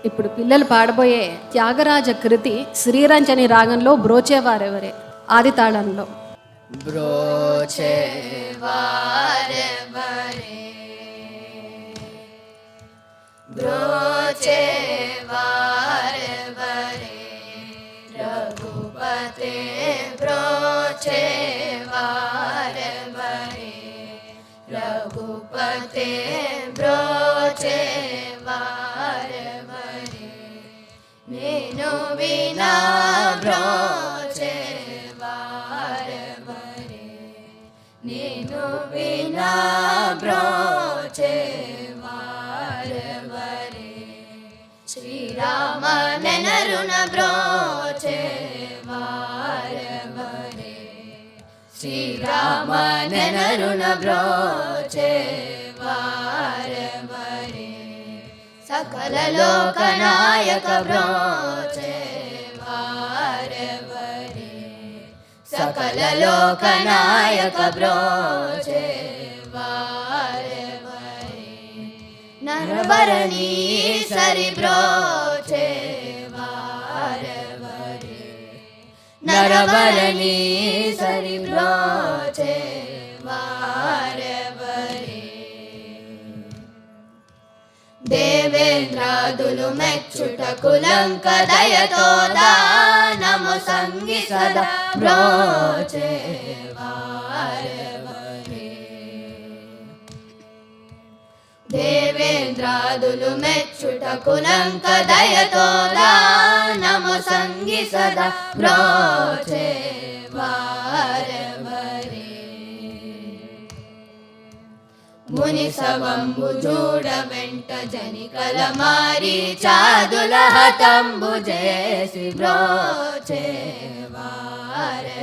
ఇప్పుడు పిల్లలు పాడబోయే త్యాగరాజ కృతి శ్రీరంజని రాగంలో బ్రోచేవారెవరే? ఆది తాళంలో వరే రఘుపతే రఘుపతే છે મારવરે શ્રી રામ ને નરુણ બ્રો છે મારવરે શ્રી રામ ને નરુણ બ્રો છે મારવરે સકલ લોકનાયક બ્રો છે મારવરે સકલ લોકનાયક બ્રો છે నరవరణి సరి బ్రోచే వారే వరే నరవరణి సరి బ్రోచే వారే దేవేంద్రాదులు మెచ్చుట కులంక దయతో దానము సంగి సదా ప్రోచే వారే దేవేంద్రాదులు మెచ్చుటకులంక దయతో దానము సంగి సదా బ్రోచే వారే ముని సవంబు చూడ వెంట జనికల మారి చాదుల హతంబు చేసి బ్రోచే వారే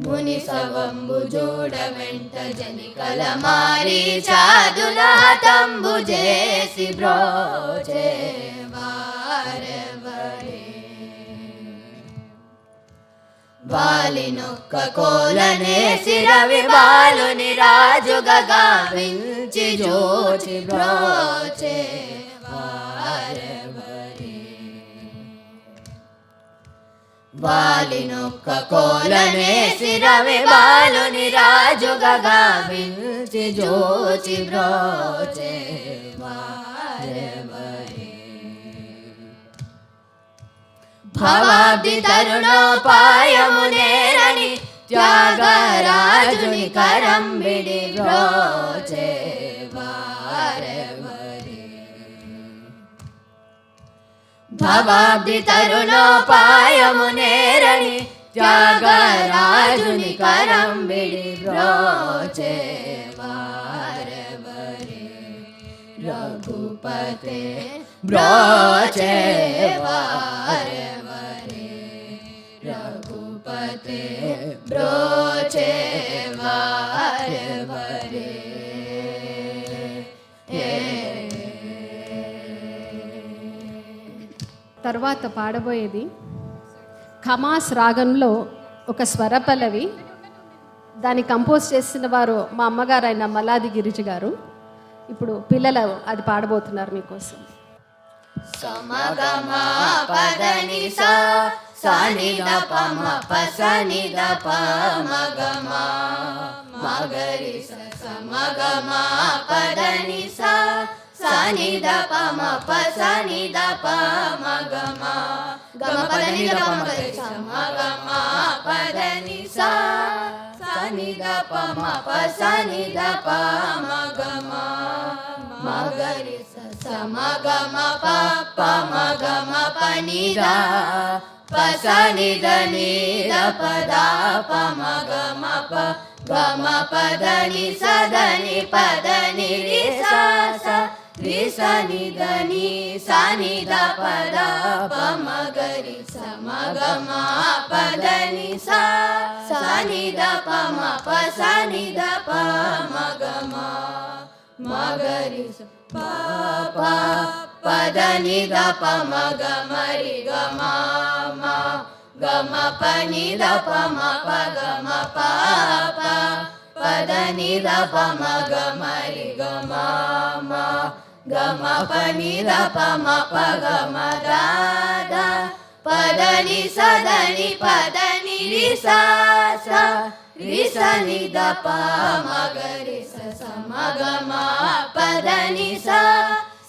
ముని సవంబు చూడ వెంట జనికల మారి చాదుల తంబు చేసి బ్రోచే వారే వరే వాలినొక్క కోలనే సిరవి బాలుని రాజుగా గావించి జోచి బ్రోచే వాలినొక్క కోలనే సిరవి బాలుని రాజుగా గావించి జోచి బ్రోచే వారే వరే. భవాబ్ది తరుణోపాయము నేరని త్యాగరాజుని కరం విడి బ్రోచే భవాబ్ది తరుణోపాయము నేరని త్యాగరాజుని కరం విడి బ్రోచే వారే వరే. రఘుపతే బ్రోచే వారే వరే రఘుపతే బ్రోచే వారే తర్వాత పాడబోయేది ఖమాస్ రాగంలో ఒక స్వరపల్లవి దాన్ని కంపోజ్ చేసిన వారు మా అమ్మగారు అయిన మలాది గిరిజ గారు. ఇప్పుడు పిల్లలు అది పాడబోతున్నారు మీకోసం. సమగమ పదని సా సని ద పమ పసని ద పమగమ మగరి స సమగమ పదని సా సని ద పమ పసని ద పమగమ గమ పదని ద పమ గరి సమగమ పదని సా సని ద పమ పసని ద మగరి స సమగమ ప మగమ పనిద పసని దని ద పద పమగమ ప గమ పదని సదని పదని రి స ಮಗರಿ ಪಾಪ ಪದ ನಿ ದ ಪ ಮ ಗ ಮರಿ ಗ ಮ ಮ ಗ ಮ ಪ ನಿ ದ ಪ ಮ ಪ ಗ ಮ ಪ ಪ ಪದ ನಿ ದ ಪ ಮ ಗ ಮರಿ ಗ ಮ ಮ ಗ ಮ ಪ ನಿ ದ ಪ ಮ ಪ ಗ ಮ ದ ದ ಪದ ನಿ ಸ ದ ನಿ ಪದ ri sa sa ri ni da pa ma ga ri sa sa ma pa da ni sa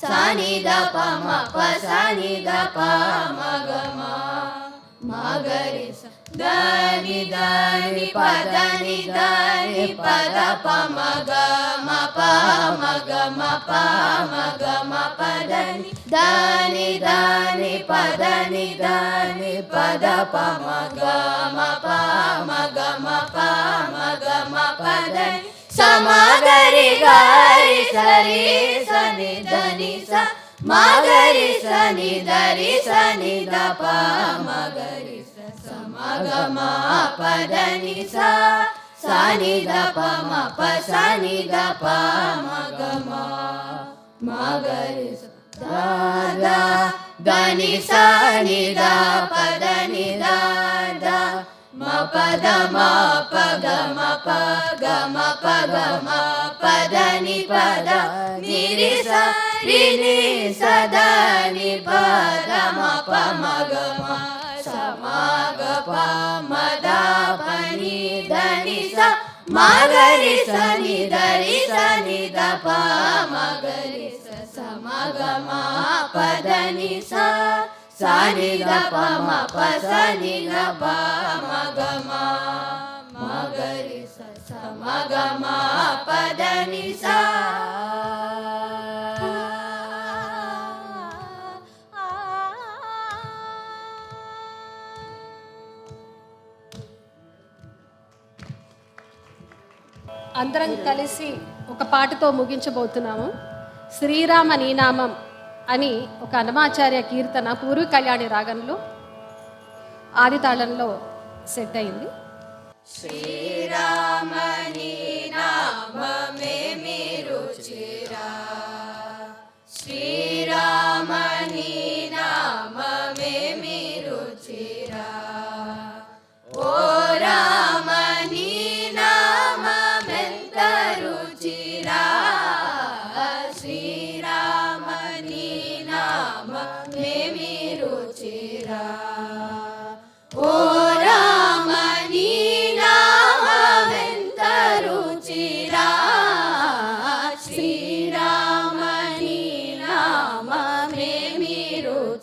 sa ni da pa ma pa sa ni da pa ma మగరి స దని దని పదని దని పద పమ గమ పమ గమ పమ గమ పదని దని దని పదని దని పద పమ గమ పమ గమ పమ గమ పదని సమగరి గరి సరి సని దని స మగరి సని దరి సని ద మగరి స సమగమ పదని స సని ద పమ ప సని ద మగమ మగరి స ద దని సని ద పదని ద ద మ పద మ పగ మ పగ మ పగ మ పదని పద నిరి స రి ని సద ని పద మ ప మ గ మ స మ గ ప మ ద ప ని ద ని స మ గ రి స ద ప మ ప స ని ద ప మ గ మ మ గ రి స స మ గ మ ప ద ని స. అందరం కలిసి ఒక పాటతో ముగించబోతున్నాము. శ్రీరామ నీనామం. అని ఒక హనుమాచార్య కీర్తన పూర్వ కళ్యాణి రాగంలో ఆది తాళంలో సెట్ అయింది. శ్రీరామణి నామమే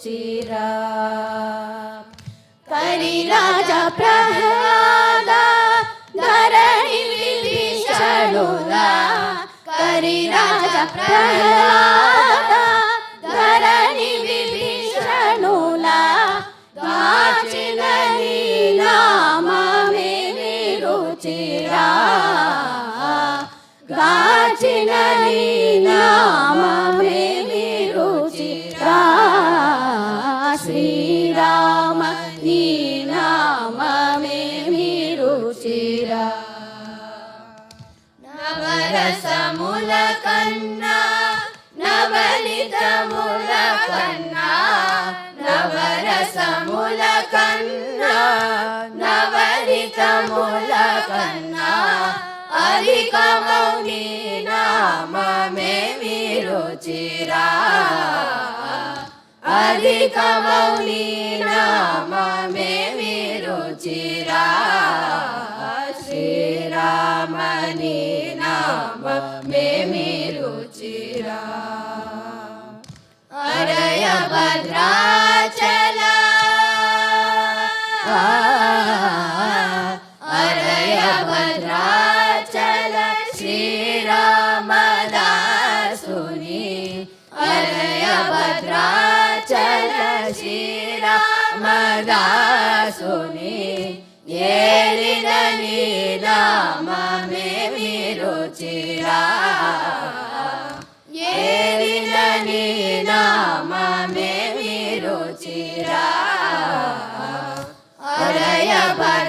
चिरा करि राजा प्रह्लाद धरणि विभीषणोला करि राजा प्रह्लाद నవరసముల కన్నా నవనితముల కన్నా నవరసముల కన్నా నవనితముల కన్నా అధికమౌని నామమే మీరు చిరా. అధికమౌని నామమే మీరు చిరా. శ్రీరామని నామమే మీరు చిరా అరయ భద్రాచల అరయ భద్రాచల శ్రీరామదాసుని అరయ భద్రాచల శ్రీరామదాసుని ఏలిన నీ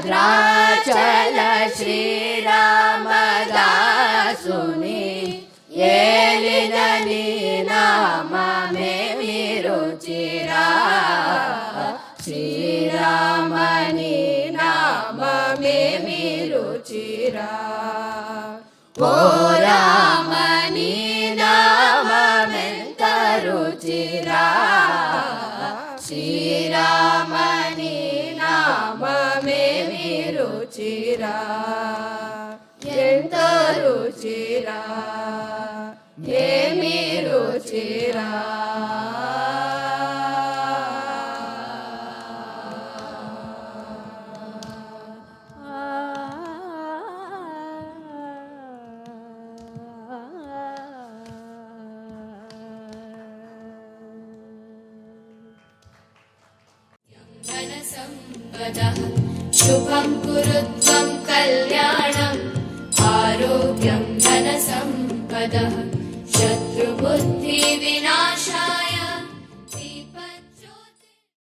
भद्राचल श्रीरामदासुनि एलिननि नाम मे विरुचिरा श्रीरामनि नाम मे विरुचिरा ओ ರುಚಿರಾ ಎಂತ ರುಚಿರಾ ಏಮಿ ರುಚಿರಾ जनसम्पदः शुभं गुरुत्वम् कल्याणम् आरोग्यं धनसम्पदः शत्रुबुद्धिविनाशा